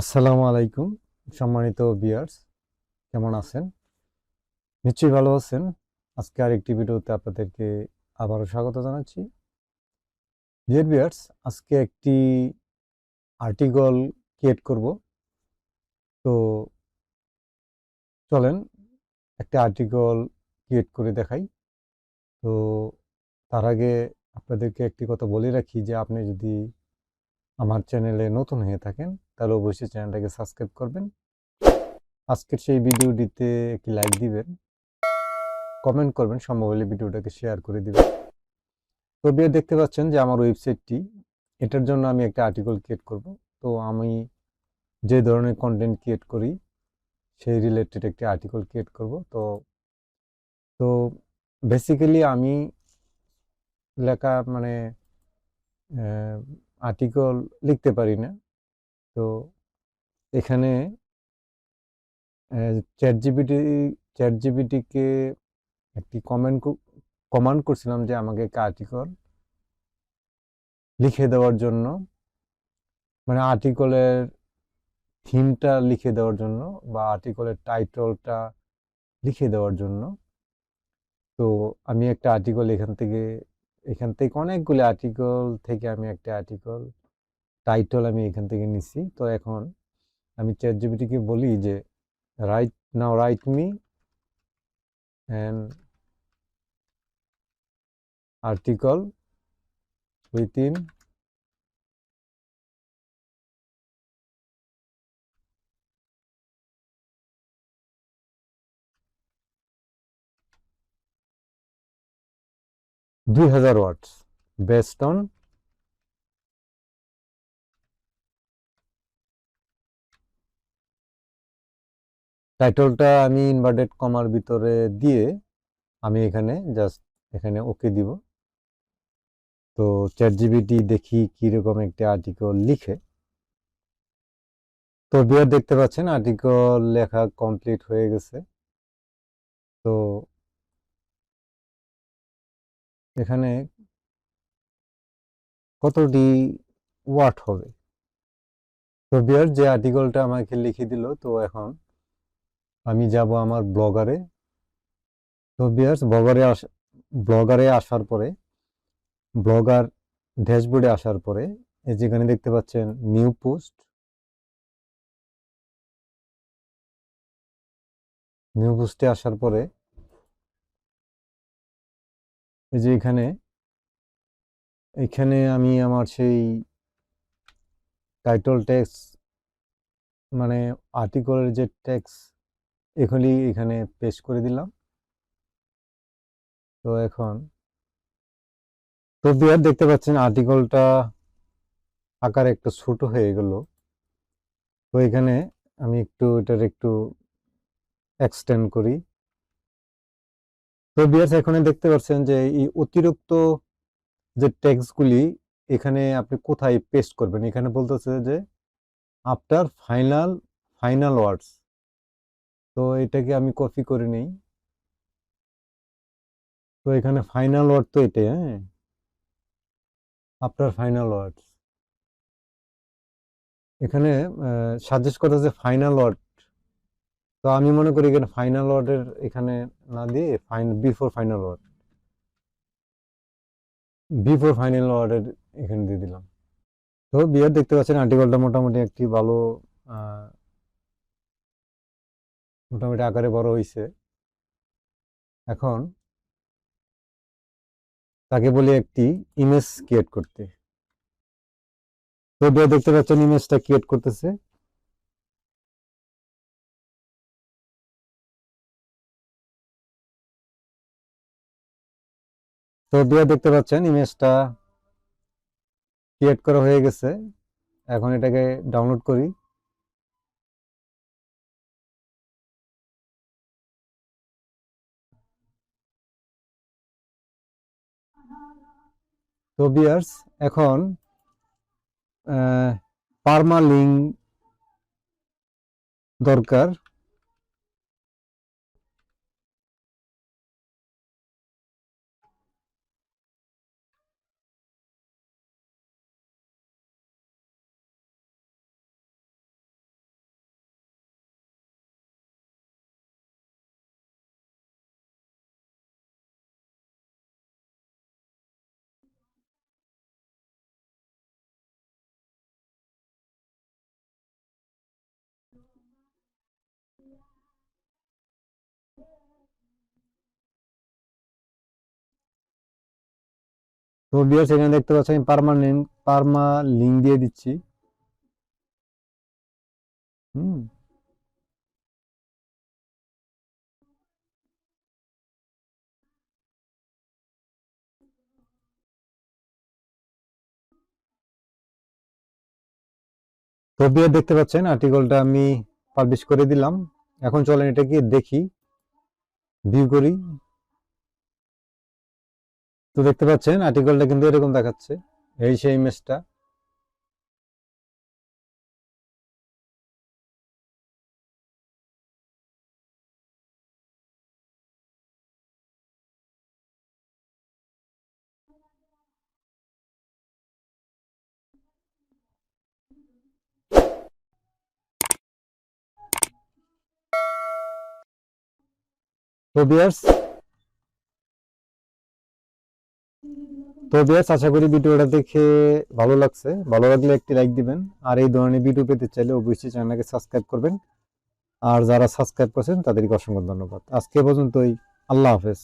আসসালামু আলাইকুম, সম্মানিত বিয়ার্স কেমন আছেন? নিশ্চয়ই ভালো আছেন। আজকে আরেকটি ভিডিওতে আপনাদেরকে আবারও স্বাগত জানাচ্ছি। ডিয়ার বিয়ার্স আজকে একটি আর্টিকল ক্রিয়েট করব। তো চলেন একটা আর্টিকল ক্রিয়েট করে দেখাই। তো তার আগে আপনাদেরকে একটি কথা বলে রাখি যে আপনি যদি আমার চ্যানেলে নতুন হয়ে থাকেন, তাহলে অবশ্যই চ্যানেলটাকে সাবস্ক্রাইব করবেন। আজকের সেই ভিডিওটিতে একটি লাইক দিবেন কমেন্ট করবেন, সম্ভব হলে ভিডিওটাকে শেয়ার করে দিবেন। তো বিয়ে দেখতে পাচ্ছেন যে আমার ওয়েবসাইটটি এটার জন্য আমি একটা আর্টিকেল ক্রিয়েট করব। তো আমি যে ধরনের কন্টেন্ট ক্রিয়েট করি, সেই রিলেটেড একটি আর্টিকেল ক্রিয়েট করব। তো তো বেসিক্যালি আমি লেখা মানে আর্টিকেল লিখতে পারি না। তো এখানে চ্যাট জিবিটি চ্যাট জিবিটিকে একটি কমেন্ট কমান্ড করছিলাম যে আমাকে একটা আর্টিকল লিখে দেওয়ার জন্য। মানে আর্টিকলের থিমটা লিখে দেওয়ার জন্য বা আর্টিকলের টাইটলটা লিখে দেওয়ার জন্য। তো আমি একটা আর্টিকল এখান থেকে এখান থেকে অনেকগুলো আর্টিকেল থেকে আমি একটা আর্টিকেল টাইটল আমি এখান থেকে নিছি। তো এখন আমি চ্যাট জিবিটিকে বলি যে right now write me and article within দুই হাজার ওয়াটস বেস্ট অন টাইটলটা আমি ইনভার্টেড কমার ভিতরে দিয়ে আমি এখানে জাস্ট এখানে ওকে দিব। তো চ্যাট জিবিটি দেখি কীরকম একটা আর্টিকেল লিখে। তো বিয়ার দেখতে পাচ্ছেন আর্টিকেল লেখা কমপ্লিট হয়ে গেছে। তো এখানে কতটি ওয়াট হবে? তো বিয়ার যে আর্টিকেলটা আমাকে লিখে দিল, তো এখন আমি যাব আমার ব্লগারে। তো বিয়ার্স, ব্লগারে আস, ব্লগারে আসার পরে, ব্লগার ড্যাশবোর্ডে আসার পরে, এই যেখানে দেখতে পাচ্ছেন, নিউ পোস্ট। নিউ পোস্টে আসার পরে এই যে এখানে এখানে আমি আমার সেই টাইটল ট্যাক্স মানে আর্টিকলের যে ট্যাক্স এগুলি এখানে পেস্ট করে দিলাম। তো এখন, তো বিয়ার দেখতে পাচ্ছেন আর্টিকলটা আকার একটু ছোট হয়ে গেল। তো এখানে আমি একটু এটার একটু এক্সটেন্ড করি। তো বিয়ার্স, এখানে দেখতে পাচ্ছেন যে এই অতিরিক্ত যে ট্যাক্সগুলি, এখানে আপনি কোথায় পেস্ট করবেন? এখানে বলতেছে যে আফটার ফাইনাল ফাইনাল ওয়ার্ডস তো এটাকে আমি কপি করে নেই। তো এখানে ফাইনাল ওয়ার্ড তো এটাই হ্যাঁ? আফটার ফাইনাল ওয়ার্ডস এখানে সাজেস্ট করা যে ফাইনাল ওয়ার্ড তো আমি মনে করি এখানে ফাইনাল ওয়ার্ডের এখানে না দিয়ে fine before final word before final ওয়ার্ডের এখানে দিয়ে দিলাম। তো বিয়ার দেখতে পাচ্ছেন আর্টিকেলটা মোটামুটি একটি ভালো মোটামুটি আকারে বড় হয়েছে এখন তাকে বলি একটি ইমেজ ক্রিয়েট করতে। তো বিয়ার দেখতে পাচ্ছেন ইমেজটা ক্রিয়েট করতেছে। তো বিয়া দেখতে পাচ্ছেন ইমেজটা ক্রিয়েট করা হয়ে গেছে। এখন এটাকে ডাউনলোড করি। তো বিয়ার্স এখন পারমালিং দরকার। তো বিয়ার্স এখানে দেখতে পাচ্ছেন, আমি পার্মানেন্ট পার্মা লিঙ্ক দিয়ে দিচ্ছি। হুম। তো বিয়ার দেখতে পাচ্ছেন আর্টিকেলটা আমি পাবলিশ করে দিলাম। এখন চলেন এটা এটাকে দেখি ভিউ করি। তো দেখতে পাচ্ছেন আর্টিকেলটা কিন্তু এরকম দেখাচ্ছে। এই সেই ইমেজটা তো বিয়ার্স তো বেশ, আশা করি ভিডিওটা দেখে ভালো লাগছে। ভালো লাগলে একটি লাইক দিবেন। আর এই ধরনের ভিডিও পেতে চাইলে অবশ্যই চ্যানেলকে সাবস্ক্রাইব করবেন। আর যারা সাবস্ক্রাইব করছেন, তাদেরকে অসংখ্য ধন্যবাদ। আজকে পর্যন্তই, আল্লাহ হাফেজ।